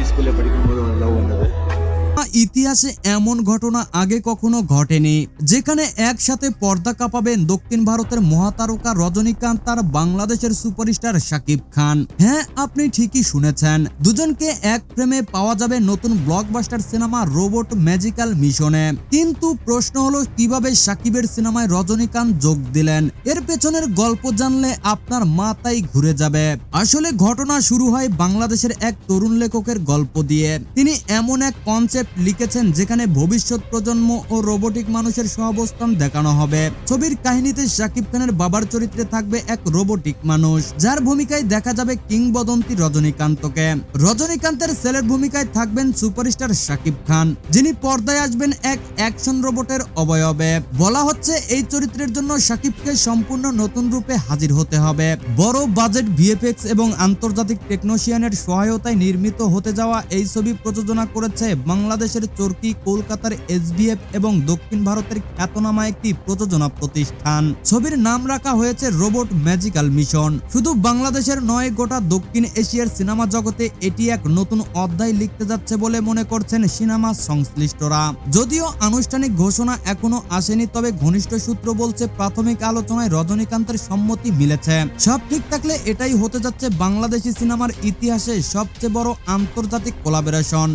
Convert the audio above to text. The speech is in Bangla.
ഹൈസ്കൂളിൽ പഠിക്കുമ്പോഴും ലവ് വന്നത് ইতিহাসে এমন ঘটনা আগে কখনো ঘটেনি, যেখানে একসাথে পর্দা কাঁপাবেন দক্ষিণ ভারতের মহাতারকা রজনীকান্ত আর বাংলাদেশের সুপারস্টার শাকিব খান। হ্যাঁ আপনি ঠিকই শুনেছেন, দুজনকে এক ফ্রেমে পাওয়া যাবে নতুন ব্লকবাস্টার সিনেমা রোবট ম্যাজিক্যাল মিশনে কিন্তু প্রশ্ন হলো, কীভাবে শাকিবের সিনেমায় রজনীকান্ত যোগ দিলেন? এর পেছনের গল্প জানলে আপনার মাথাই ঘুরে যাবে। আসলে ঘটনা শুরু হয় বাংলাদেশের এক তরুণ লেখকের গল্প দিয়ে। তিনি এমন এক কনসেপ্ট লিখেছেন, যেখানে ভবিষ্যৎ প্রজন্ম ও রোবোটিক মানুষের সহাবস্থান দেখানো হবে। ছবির কাহিনীতে শাকিব খানের বাবার চরিত্রে থাকবে এক রোবোটিক মানুষ, যার ভূমিকায় দেখা যাবে কিংবদন্তি রজনীকান্তকে। রজনীকান্তের ছেলের ভূমিকায় থাকবেন সুপারস্টার শাকিব খান, যিনি পর্দায় আসবেন এক অ্যাকশন রোবটের অবয়বে। বলা হচ্ছে, এই চরিত্রের জন্য শাকিবকে সম্পূর্ণ নতুন রূপে হাজির হতে হবে। বড় বাজেট ভিএফএক্স এবং আন্তর্জাতিক টেকনোশিয়ানের সহায়তায় নির্মিত হতে যাওয়া এই ছবি প্রযোজনা করেছে বাংলাদেশের চরকি, কলকাতার এসবিএফ এবং দক্ষিণ ভারতের খ্যাতনামা একটি প্রযোজনা প্রতিষ্ঠান। ছবির নাম রাখা হয়েছে রোবট ম্যাজিক্যাল মিশন। শুধু বাংলাদেশের নয়, গোটা দক্ষিণ এশিয়ার সিনেমা জগতে এটি এক নতুন অধ্যায় লিখতে যাচ্ছে বলে মনে করছেন সিনেমা সংশ্লিষ্টরা। যদিও আনুষ্ঠানিক ঘোষণা এখনও আসেনি, তবে ঘনিষ্ঠ সূত্র বলছে প্রাথমিক আলোচনায় রজনীকান্তের সম্মতি মিলেছে। সব ঠিক থাকলে এটাই হতে যাচ্ছে বাংলাদেশি সিনেমার ইতিহাসে সবচেয়ে বড় আন্তর্জাতিক কোলাবোরেশন।